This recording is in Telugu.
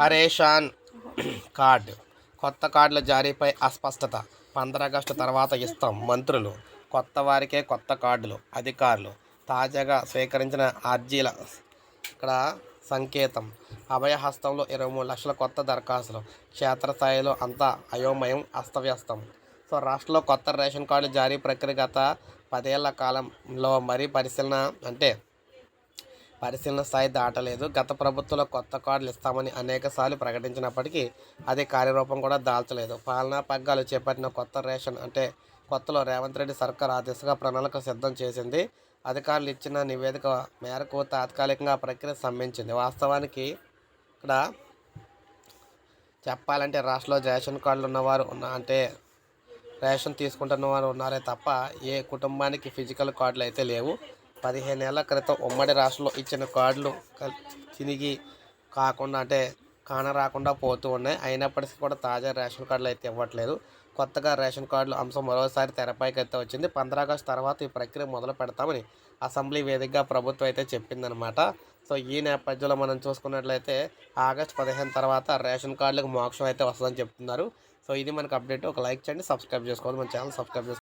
అరేషాన్ కార్డ్. కొత్త కార్డుల జారీపై అస్పష్టత. పంద్ర ఆగస్టు తర్వాత ఇస్తాం మంత్రులు. కొత్త వారికే కొత్త కార్డులు అధికారులు. తాజాగా స్వీకరించిన అర్జీల ఇక్కడ సంకేతం. అభయహస్తంలో ఇరవై మూడు లక్షల కొత్త దరఖాస్తులు. క్షేత్రస్థాయిలో అంతా అయోమయం అస్తవ్యస్తం. సో రాష్ట్రంలో కొత్త రేషన్ కార్డు జారీ ప్రక్రియ గత పదేళ్ళ కాలంలో మరీ పరిశీలన అంటే పరిశీలన స్థాయి దాటలేదు. గత ప్రభుత్వంలో కొత్త కార్డులు ఇస్తామని అనేక సార్లు ప్రకటించినప్పటికీ అది కార్యరూపం కూడా దాల్చలేదు. పాలనా పగ్గాలు చేపట్టిన కొత్త రేషన్ అంటే కొత్తలో రేవంత్ రెడ్డి సర్కార్ ఆ దిశగా ప్రణాళిక సిద్ధం చేసింది. అధికారులు ఇచ్చిన నివేదిక మేరకు తాత్కాలికంగా ప్రక్రియ స్తంభించింది. వాస్తవానికి ఇక్కడ చెప్పాలంటే రాష్ట్రంలో రేషన్ కార్డులు ఉన్నవారు ఉన్న అంటే రేషన్ తీసుకుంటున్న వారు ఉన్నారే తప్ప ఏ కుటుంబానికి ఫిజికల్ కార్డులు అయితే లేవు. పదిహేను ఏళ్ళ క్రితం ఉమ్మడి రాష్ట్రంలో ఇచ్చిన కార్డులు తిరిగి కాకుండా అంటే కాన రాకుండా పోతూ ఉన్నాయి. అయినప్పటికీ కూడా తాజా రేషన్ కార్డులు అయితే ఇవ్వట్లేదు. కొత్తగా రేషన్ కార్డులు అంశం మరోసారి తెరపైకి అయితే వచ్చింది. పంద్ర ఆగస్టు తర్వాత ఈ ప్రక్రియ మొదలు పెడతామని అసెంబ్లీ వేదికగా ప్రభుత్వం అయితే చెప్పిందనమాట సో ఈ నేపథ్యంలో మనం చూసుకున్నట్లయితే ఆగస్టు పదిహేను తర్వాత రేషన్ కార్డులకు మోక్షం అయితే వస్తుందని చెప్తున్నారు. సో ఇది మనకు అప్డేట్. ఒక లైక్ చేయండి సబ్స్క్రైబ్ చేసుకోవాలి. మన ఛానల్ సబ్స్క్రైబ్ చేసుకోండి